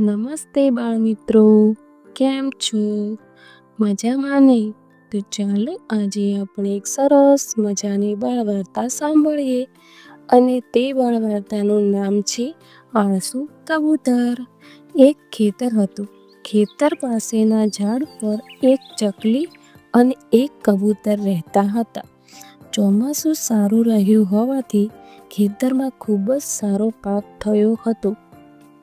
નમસ્તે બાળમિત્રો કેમ છો? મજામાં ને? તો ચાલો આજે આપણે એક સરસ મજાની બાળવાર્તા સાંભળીએ અને તે બાળવાર્તાનું નામ છે આળસુ કબૂતર. એક ખેતર હતું. ખેતર પાસેના ઝાડ પર એક ચકલી અને એક કબૂતર રહેતા હતા. ચોમાસું સારું રહ્યું હોવાથી ખેતરમાં ખૂબ જ સારો પાક થયો હતો.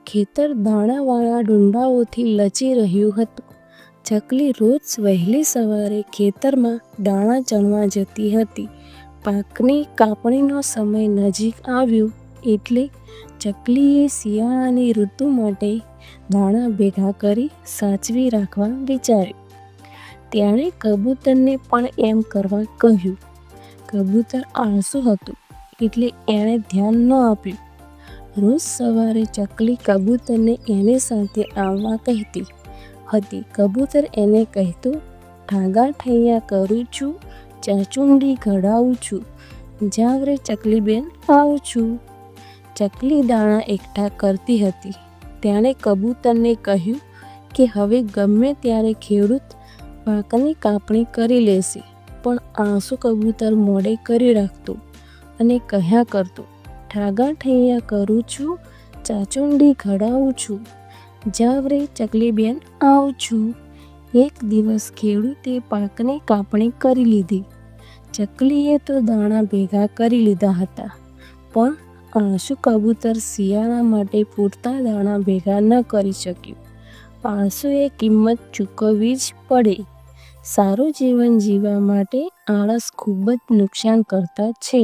ખેતર દાણાવાળા ડુંડાઓથી લચી રહ્યું હતું. ચકલી રોજ વહેલી સવારે ખેતરમાં દાણા ચણવા જતી હતી. પાકની કાપણીનો સમય નજીક આવ્યો એટલે ચકલીએ શિયાળાની ઋતુ માટે દાણા ભેગા કરી સાચવી રાખવા વિચાર્યું. તેણે કબૂતરને પણ એમ કરવા કહ્યું. કબૂતર આળસુ હતું એટલે એણે ધ્યાન ન આપ્યું. રોજ સવારે ચકલી કબૂતરને એની સાથે આવવા કહેતી. હતી કબૂતર એને કહેતું, ઠાગા ઠૈયા કરું છું, ચાચુંડી ઘડાવું છું જાવરે ચકલીબેન, આવું છું. ચકલી દાણા એકઠા કરતી હતી. તેણે કબૂતરને કહ્યું કે હવે ગમે ત્યારે ખેડૂત પાકની કાપણી કરી લેશે, પણ આંસુ કબૂતર મોડે કરી રાખતું અને કહ્યા કરતું ઠાગા ઠૈયા કરું છું, ચાચુંડી ઘડાવું છું, જાવરે ચકલીબેન આવું છું. એક દિવસ ખેડૂતે પાકની કાપણી કરી લીધી. ચકલીએ તો દાણા ભેગા કરી લીધા હતા, પણ આળસુ કબૂતર શિયાળા માટે પૂરતા દાણા ભેગા ન કરી શક્યું. આળસુએ કિંમત ચૂકવવી જ પડે. સારું જીવન જીવવા માટે આળસ ખૂબ જ નુકસાન કરતા છે.